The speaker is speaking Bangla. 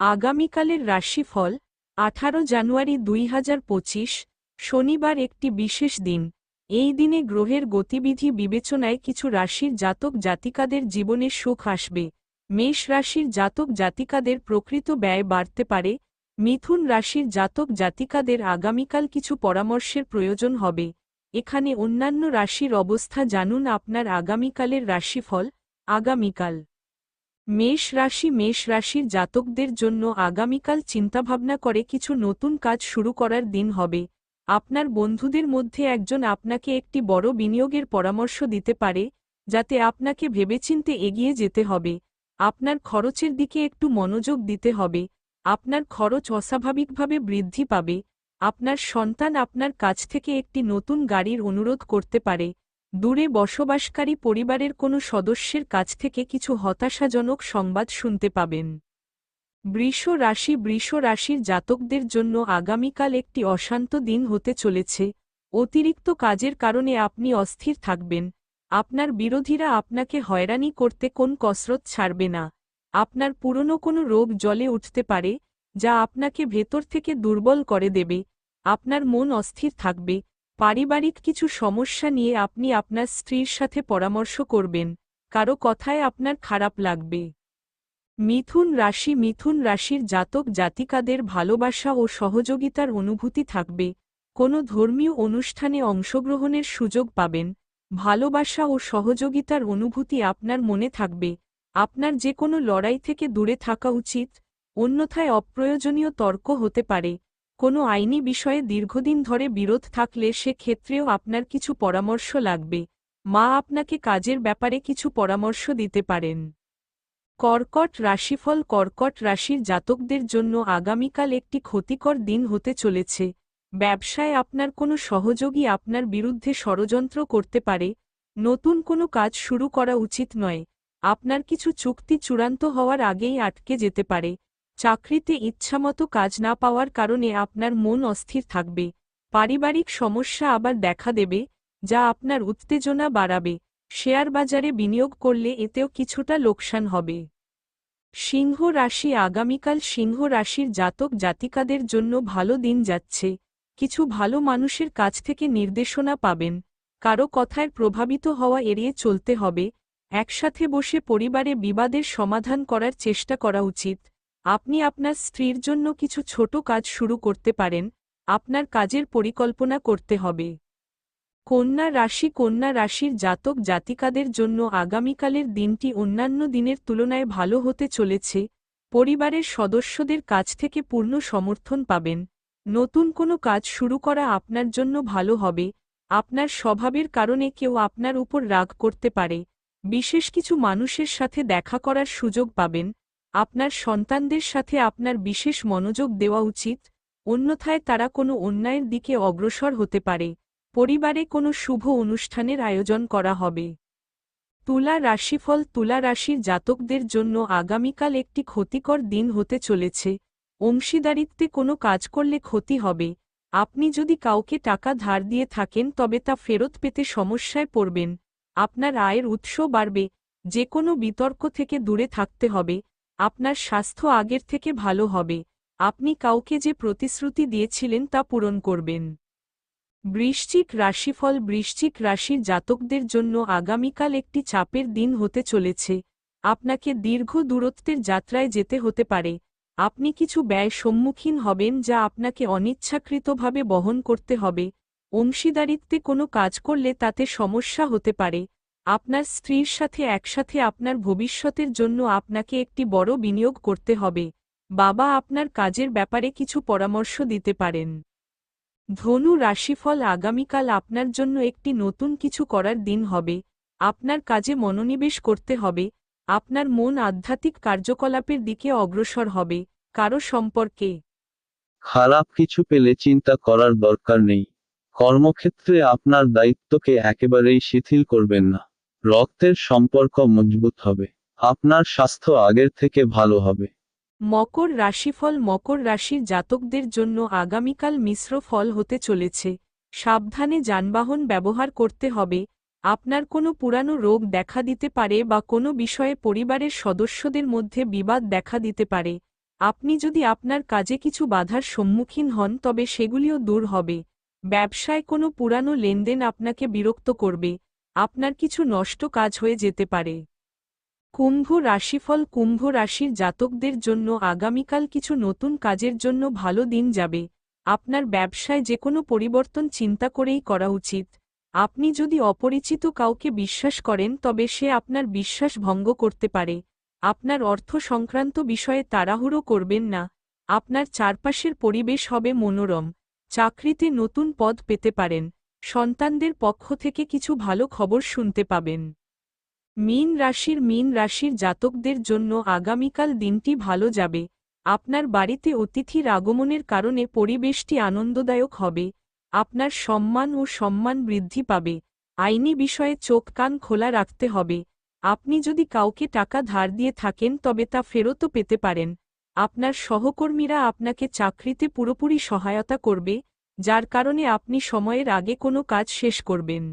আগামীকালের রাশিফল আঠারো জানুয়ারি দুই হাজার পঁচিশ, শনিবার একটি বিশেষ দিন। এই দিনে গ্রহের গতিবিধি বিবেচনায় কিছু রাশির জাতক জাতিকাদের জীবনে সুখ আসবে। মেষ রাশির জাতক জাতিকাদের প্রকৃত ব্যয় বাড়তে পারে। মিথুন রাশির জাতক জাতিকাদের আগামীকাল কিছু পরামর্শের প্রয়োজন হবে। এখানে অন্যান্য রাশির অবস্থা জানুন আপনার আগামীকালের রাশিফল আগামীকাল। মেষ রাশি, মেষ রাশির জাতকদের জন্য আগামীকাল চিন্তাভাবনা করে কিছু নতুন কাজ শুরু করার দিন হবে। আপনার বন্ধুদের মধ্যে একজন আপনাকে একটি বড় বিনিয়োগের পরামর্শ দিতে পারে, যাতে আপনাকে ভেবেচিন্তে এগিয়ে যেতে হবে। আপনার খরচের দিকে একটু মনোযোগ দিতে হবে। আপনার খরচ অস্বাভাবিকভাবে বৃদ্ধি পাবে। আপনার সন্তান আপনার কাছ থেকে একটি নতুন গাড়ির অনুরোধ করতে পারে। দূরে বসবাসকারী পরিবারের কোনো সদস্যের কাছ থেকে কিছু হতাশাজনক সংবাদ শুনতে পাবেন। বৃষ রাশি বৃষ রাশির জাতকদের জন্য আগামীকাল একটি অশান্ত দিন হতে চলেছে। অতিরিক্ত কাজের কারণে আপনি অস্থির থাকবেন। আপনার বিরোধীরা আপনাকে হয়রানি করতে কোন কসরত ছাড়বে না। আপনার পুরনো কোনো রোগ জলে উঠতে পারে, যা আপনাকে ভেতর থেকে দুর্বল করে দেবে। আপনার মন অস্থির থাকবে। পারিবারিক কিছু সমস্যা নিয়ে আপনি আপনার স্ত্রীর সাথে পরামর্শ করবেন, কারও কথায় আপনার খারাপ লাগবে। মিথুন রাশি মিথুন রাশির জাতক জাতিকাদের ভালোবাসা ও সহযোগিতার অনুভূতি থাকবে, কোনো ধর্মীয় অনুষ্ঠানে অংশগ্রহণের সুযোগ পাবেন, ভালোবাসা ও সহযোগিতার অনুভূতি আপনার মনে থাকবে, আপনার যে কোনো লড়াই থেকে দূরে থাকা উচিত, অন্যথায় অপ্রয়োজনীয় তর্ক হতে পারে কোনো আইনি বিষয়ে দীর্ঘদিন ধরে বিরোধ থাকলে সে ক্ষেত্রেও আপনার কিছু পরামর্শ লাগবে। মা আপনাকে কাজের ব্যাপারে কিছু পরামর্শ দিতে পারেন। কর্কট রাশিফল কর্কট রাশির জাতকদের জন্য আগামীকাল একটি ক্ষতিকর দিন হতে চলেছে। ব্যবসায় আপনার কোনো সহযোগী আপনার বিরুদ্ধে ষড়যন্ত্র করতে পারে। নতুন কোনো কাজ শুরু করা উচিত নয়। আপনার কিছু চুক্তি চূড়ান্ত হওয়ার আগেই আটকে যেতে পারে। চাকরিতে ইচ্ছামতো কাজ না পাওয়ার কারণে আপনার মন অস্থির থাকবে। পারিবারিক সমস্যা আবার দেখা দেবে, যা আপনার উত্তেজনা বাড়াবে। শেয়ার বাজারে বিনিয়োগ করলে এতেও কিছুটা লোকসান হবে। সিংহ রাশি আগামীকাল সিংহ রাশির জাতক জাতিকাদের জন্য ভালো দিন যাচ্ছে। কিছু ভালো মানুষের কাছ থেকে নির্দেশনা পাবেন। কারও কথায় প্রভাবিত হওয়া এড়িয়ে চলতে হবে। একসাথে বসে পরিবারে বিবাদের সমাধান করার চেষ্টা করা উচিত। আপনি আপনার স্ত্রীর জন্য কিছু ছোট কাজ শুরু করতে পারেন, আপনার কাজের পরিকল্পনা করতে হবে। কন্যা রাশি কন্যা রাশির জাতক জাতিকাদের জন্য আগামীকালের দিনটি অন্যান্য দিনের তুলনায় ভালো হতে চলেছে, পরিবারের সদস্যদের কাছ থেকে পূর্ণ সমর্থন পাবেন। নতুন কোনো কাজ শুরু করা আপনার জন্য ভালো হবে, আপনার স্বভাবের কারণে কেউ আপনার উপর রাগ করতে পারে, বিশেষ কিছু মানুষের সাথে দেখা করার সুযোগ পাবেন আপনার সন্তানদের সাথে আপনার বিশেষ মনোযোগ দেওয়া উচিত, অন্যথায় তারা কোনো অন্যায়ের দিকে অগ্রসর হতে পারে। পরিবারে কোনো শুভ অনুষ্ঠানের আয়োজন করা হবে। তুলা রাশিফল, তুলা রাশির জাতকদের জন্য আগামীকাল একটি ক্ষতিকর দিন হতে চলেছে। অংশীদারিত্বে কোনো কাজ করলে ক্ষতি হবে। আপনি যদি কাউকে টাকা ধার দিয়ে থাকেন তবে তা ফেরত পেতে সমস্যায় পড়বেন। আপনার আয়ের উৎস বাড়বে। যে কোনো বিতর্ক থেকে দূরে থাকতে হবে। আপনার স্বাস্থ্য আগের থেকে ভালো হবে। আপনি কাউকে যে প্রতিশ্রুতি দিয়েছিলেন তা পূরণ করবেন। বৃশ্চিক রাশিফল বৃশ্চিক রাশির জাতকদের জন্য আগামীকাল একটি চাপের দিন হতে চলেছে। আপনাকে দীর্ঘ দূরত্বের যাত্রায় যেতে হতে পারে। আপনি কিছু ব্যয় সম্মুখীন হবেন যা আপনাকে অনিচ্ছাকৃতভাবে বহন করতে হবে। অংশীদারিত্বে কোনো কাজ করলে তাতে সমস্যা হতে পারে। আপনার স্ত্রীর সাথে একসাথে আপনার ভবিষ্যতের জন্য আপনাকে একটি বড় বিনিয়োগ করতে হবে। বাবা আপনার কাজের ব্যাপারে কিছু পরামর্শ দিতে পারেন। ধনু রাশিফল আগামীকাল আপনার জন্য একটি নতুন কিছু করার দিন হবে। আপনার কাজে মনোনিবেশ করতে হবে। আপনার মন আধ্যাত্মিক কার্যকলাপের দিকে অগ্রসর হবে। কারও সম্পর্কে খারাপ কিছু পেলে চিন্তা করার দরকার নেই। কর্মক্ষেত্রে আপনার দায়িত্বকে একেবারেই শিথিল করবেন না। রক্তের সম্পর্ক মজবুত হবে। আপনার স্বাস্থ্য আগের থেকে ভালো হবে। মকর রাশিফল মকর রাশির জাতকদের জন্য আগামীকাল মিশ্র ফল হতে চলেছে। সাবধানে যানবাহন ব্যবহার করতে হবে। আপনার কোনো পুরানো রোগ দেখা দিতে পারে বা কোনো বিষয়ে পরিবারের সদস্যদের মধ্যে বিবাদ দেখা দিতে পারে। আপনি যদি আপনার কাজে কিছু বাধার সম্মুখীন হন, তবে সেগুলিও দূর হবে। ব্যবসায় কোনো পুরানো লেনদেন আপনাকে বিরক্ত করবে। আপনার কিছু নষ্ট কাজ হয়ে যেতে পারে। কুম্ভ রাশিফল কুম্ভ রাশির জাতকদের জন্য আগামীকাল কিছু নতুন কাজের জন্য ভালো দিন যাবে। আপনার ব্যবসায় যে কোনো পরিবর্তন চিন্তা করেই করা উচিত। আপনি যদি অপরিচিত কাউকে বিশ্বাস করেন, তবে সে আপনার বিশ্বাস ভঙ্গ করতে পারে। আপনার অর্থ সংক্রান্ত বিষয়ে তাড়াহুড়ো করবেন না। আপনার চারপাশের পরিবেশ হবে মনোরম। চাকরিতে নতুন পদ পেতে পারেন। সন্তানদের পক্ষ থেকে কিছু ভালো খবর শুনতে পাবেন। মীন রাশির মীন রাশির জাতকদের জন্য আগামীকাল দিনটি ভালো যাবে। আপনার বাড়িতে অতিথির আগমনের কারণে পরিবেশটি আনন্দদায়ক হবে। আপনার সম্মান ও সম্মান বৃদ্ধি পাবে। আইনি বিষয়ে চোখ কান খোলা রাখতে হবে। আপনি যদি কাউকে টাকা ধার দিয়ে থাকেন তবে তা ফেরতও পেতে পারেন। আপনার সহকর্মীরা আপনাকে চাকরিতে পুরোপুরি সহায়তা করবে। যার কারণে আপনি সময়ের আগে কোনো কাজ শেষ করবেন।